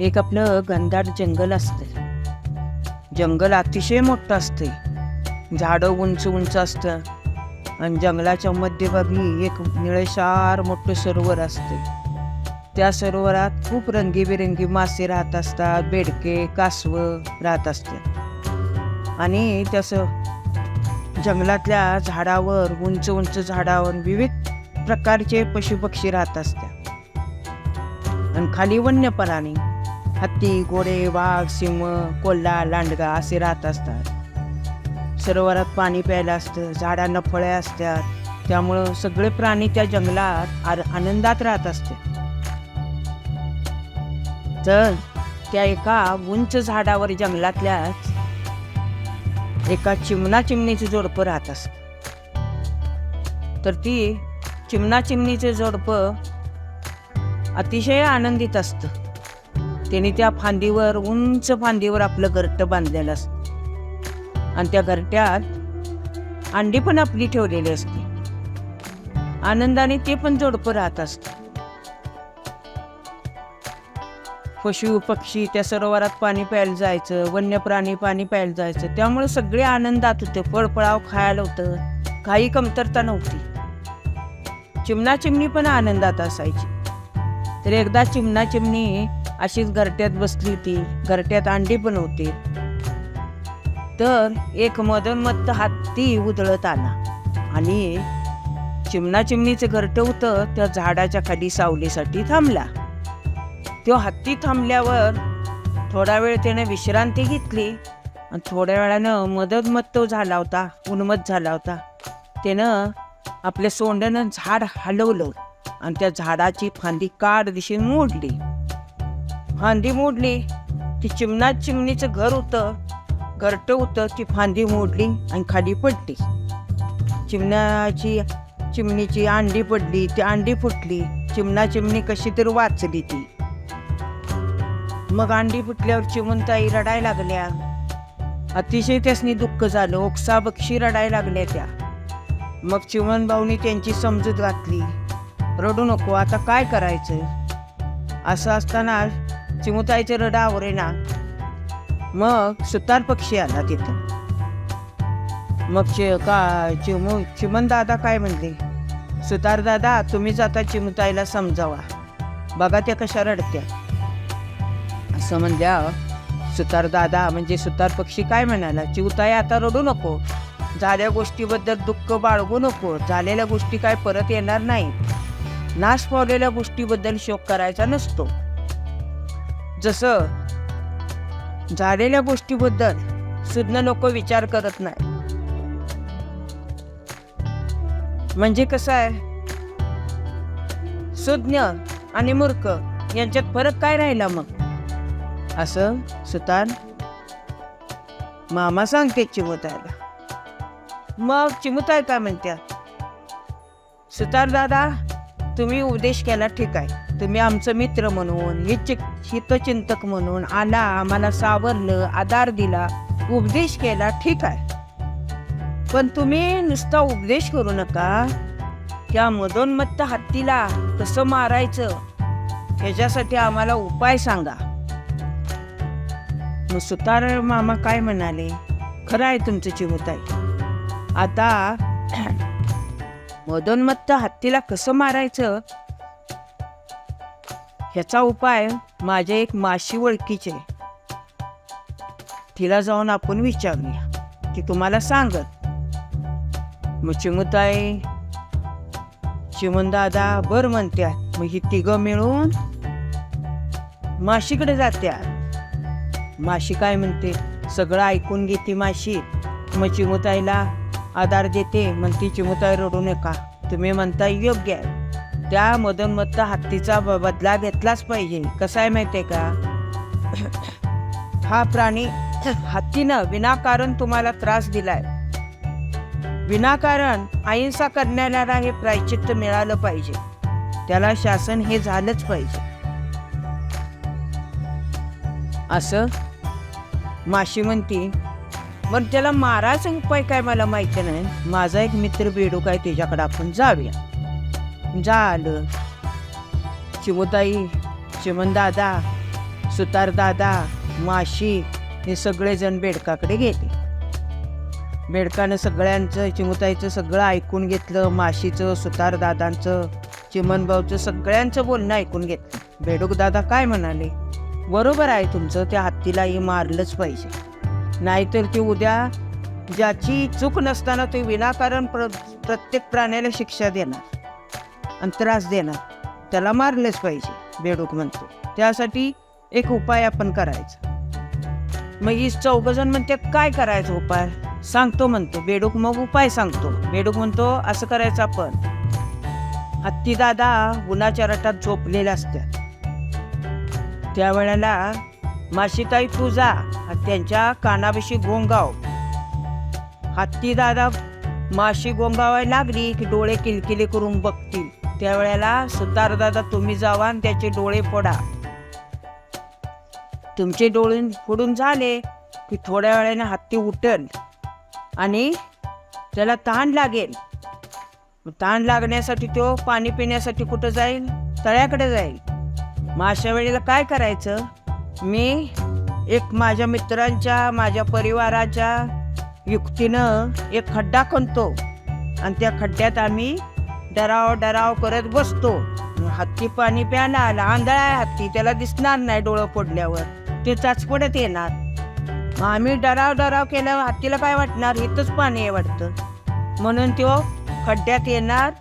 एक आपलं घनदाट जंगल असतं. जंगल अतिशय मोठं असते. झाडं उंच उंच असतं. आणि जंगलाच्या मध्यभागी एक निळेशार मोठं सरोवर असते. त्या सरोवरात खूप रंगीबेरंगी मासे राहत असतात बेडके कासवं राहत असतात आणि त्याचं जंगलातल्या झाडावर उंच उंच झाडावर विविध प्रकारचे पशुपक्षी राहत असतात. आणि खाली वन्य प्राणी हत्ती घोडे वाघ सिंह कोल्हा लांडगा असे राहत असतात. सरोवरात पाणी प्यायला असतं झाडांना फळे असतात. त्यामुळं सगळे प्राणी त्या जंगलात आर- आनंदात राहत असते. तर त्या एका उंच झाडावर जंगलातल्याच एका चिमणा चिमणीचं जोडपं राहत असत. तर ती चिमणा चिमणीचे जोडपं अतिशय आनंदित असतं. त्याने त्या फांदीवर उंच फांदीवर आपलं घरटं बांधलेलं असतं. आणि त्या घरट्यात अंडी पण आपली ठेवलेली असते. आनंदाने ते पण जोडपं राहत असतं. पशु पक्षी त्या सरोवरात पाणी प्यायला जायचं वन्य प्राणी पाणी प्यायला जायचं. त्यामुळे सगळे आनंदात होते. फळफळाव खायला होतं. काही कमतरता नव्हती. चिमणा चिमणी पण आनंदात असायची. तर एकदा चिमणा चिमणी अशीच घरट्यात बसली होती. घरट्यात अंडी पण होती. तर एक मदनमत्त हत्ती उधळत आला. आणि चिमणा चिमणीचं घरटं होतं त्या झाडाच्या खाली सावलीसाठी थांबला. तो हत्ती थांबल्यावर थोडा वेळ त्याने विश्रांती घेतली. आणि थोड्या वेळानं मदत तो झाला होता उन्मत झाला होता. त्यानं आपल्या सोंड्यानं झाड हलवलं आणि त्या झाडाची फांदी काड दिशेने मोडली. फांदी मोडली. ती चिमणा चिमणीचं घर होतं. घरटं होतं ती फांदी मोडली आणि खाली पडली. चिमण्याची चिमणीची अंडी पडली ती अंडी फुटली. चिमणा चिमणी कशी तरी वाचली ती. मग अंडी फुटल्यावर चिमणताई रडायला लागल्या. अतिशय त्यासनी दुःख झालं. ओक्सा बक्षी रडायला लागल्या त्या. मग चिमण भाऊनी त्यांची समजूत घातली. रडू नको आता काय करायचं? असं असताना चिमुताईचे रडा आवरेना मग सुतार पक्षी आला तिथं मग चि का चिमू चिमन दादा काय म्हणले? सुतार दादा तुम्हीच आता चिमुताईला समजावा. बघा त्या कशा रडत्या. असं म्हणल्या सुतार दादा म्हणजे सुतार पक्षी काय म्हणाला? चिवताई आता रडू नको. झाल्या गोष्टीबद्दल दुःख बाळगू नको. झालेल्या गोष्टी काय परत येणार नाही नाश पावलेल्या गोष्टीबद्दल शोक करायचा नसतो. जसं झालेल्या गोष्टीबद्दल सुज्ञ लोक विचार करत नाही. म्हणजे कसं आहे? सुज्ञ आणि मूर्ख यांच्यात फरक काय राहिला मग? असं सुतार मामा सांगते चिमुतायला. मग चिमुताय काय म्हणत्या सुतार दादा तुम्ही उपदेश केला ठीक आहे. तुम्ही आमचं मित्र म्हणून हितचिंतक म्हणून आला आम्हाला सावरलं आधार दिला उपदेश केला ठीक आहे. पण तुम्ही नुसता उपदेश करू नका. त्या मदोन्मत्त हत्तीला कसं मारायचं ह्याच्यासाठी आम्हाला उपाय सांगा. मग सुतार मामा काय म्हणाले? खरं आहे तुमचं चिमुताई. आता मदोन्मत्त हत्तीला कसं मारायचं ह्याचा उपाय माझे एक माशी ओळखीचे. तिला जाऊन आपण विचारूया. ती तुम्हाला सांगत मग चिमुताई चिमनदादा बर म्हणत्या मग ही तिघं मिळून माशीकडे जात्या माशी काय म्हणते? सगळं ऐकून घेते माशी. मग चिमुताईला आधार देते. म्हणते चिमुताई रडू नका. तुम्ही म्हणता योग्य आहे. त्या मदनमत्त हत्तीचा ब- बदला घेतलाच पाहिजे. कसा आहे माहितीये का? हा प्राणी हत्तीनं विनाकारण तुम्हाला त्रास दिलाय. विनाकारण अहिंसा करणाऱ्याला हे प्रायचित्त मिळालं पाहिजे. त्याला शासन हे झालंच पाहिजे. असं माशी म्हणती मग त्याला मारायचा उपाय काय मला माहिती नाही. माझा एक मित्र बेडूक आहे त्याच्याकडे आपण जाऊया. आलं चिमुताई चिमनदादा सुतारदादा माशी हे सगळेजण बेडकाकडे गेले. बेडकानं सगळ्यांचं चिमुताईचं सगळं ऐकून घेतलं माशीचं सुतारदादांचं चिमनभाऊचं सगळ्यांचं बोलणं ऐकून घेतलं. बेडूक दादा काय म्हणाले? बरोबर आहे तुमचं त्या हत्तीलाही मारलंच पाहिजे. नाहीतर ते उद्या ज्याची चूक नसताना ते विनाकारण प्र प्रत्येक प्राण्याला शिक्षा देणार. आणि त्रास देणार. त्याला मारलेच पाहिजे बेडूक म्हणतो. त्यासाठी एक उपाय आपण करायचा. मग ही चौघजण म्हणते काय करायचं उपाय? सांगतो म्हणतो. बेडूक मग उपाय सांगतो. बेडूक म्हणतो असं करायचं आपण. हत्ती दादा उन्हाच्या रटात झोपलेल्या असतात. त्यावेळेला माशीताई तू जा त्यांच्या कानाविषयी गोंगाव हत्ती दादा माशी गोंगावायला लागली की डोळे किलकिले करून बघतील. त्यावेळेला सुतार तुम्ही जावा आणि त्याचे डोळे फोडा. तुमचे डोळे फोडून झाले की थोड्या वेळाने हत्ती उठल आणि त्याला ताण लागेल. ताण लागण्यासाठी तो पाणी पिण्यासाठी कुठं जाईल? तळ्याकडे जाईल. मग अशा वेळेला काय करायचं? मी एक माझ्या मित्रांच्या माझ्या परिवाराच्या युक्तीनं एक खड्डा खणतो. आणि त्या खड्ड्यात आम्ही डराव डराव करत बसतो. हत्ती पाणी प्यायला आला आंधळा आहे हत्ती त्याला दिसणार नाही डोळं फोडल्यावर. ते चाचपडत येणार. मग आम्ही डराव डराव केल्यावर हत्तीला काय वाटणार? इथंच पाणी आहे वाटतं. म्हणून तो खड्ड्यात येणार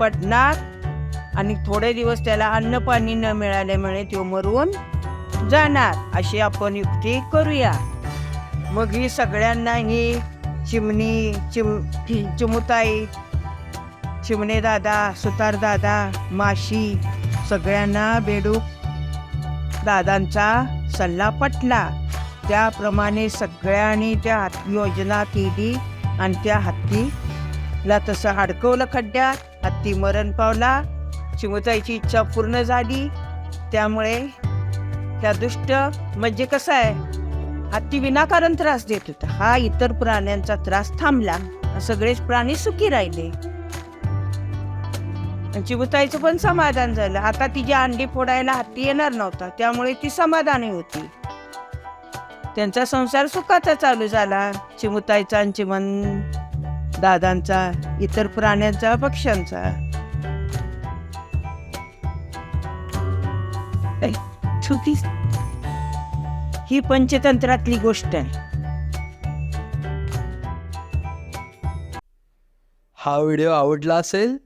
पडणार आणि थोडे दिवस त्याला अन्न पाणी न मिळाल्यामुळे तो मरून जाणार. अशी आपण युक्ती करूया. मग ही सगळ्यांना ही चिमणी चिम चिमुताई चिमणे दादा सुतार दादा माशी सगळ्यांना बेडूक दादांचा सल्ला पटला. त्याप्रमाणे सगळ्यांनी त्या हत्ती योजना केली आणि त्या हत्तीला तसं अडकवलं खड्ड्यात. हत्ती मरण पावला. चिमुताईची इच्छा पूर्ण झाली. त्यामुळे त्या दुष्ट म्हणजे कसं आहे? हत्ती विनाकारण त्रास देत होता. हा इतर प्राण्यांचा त्रास थांबला. सगळेच प्राणी सुखी राहिले. आणि पण समाधान झालं. आता तिची अंडी फोडायला हत्ती येणार नव्हता त्यामुळे ती समाधानी होती. त्यांचा संसार सुखाचा चालू झाला. चिमुताईचा आणि चिमन दादांचा इतर प्राण्यांचा पक्ष्यांचा. ही पंचतंत्रातली गोष्ट आहे. हा व्हिडिओ आवडला असेल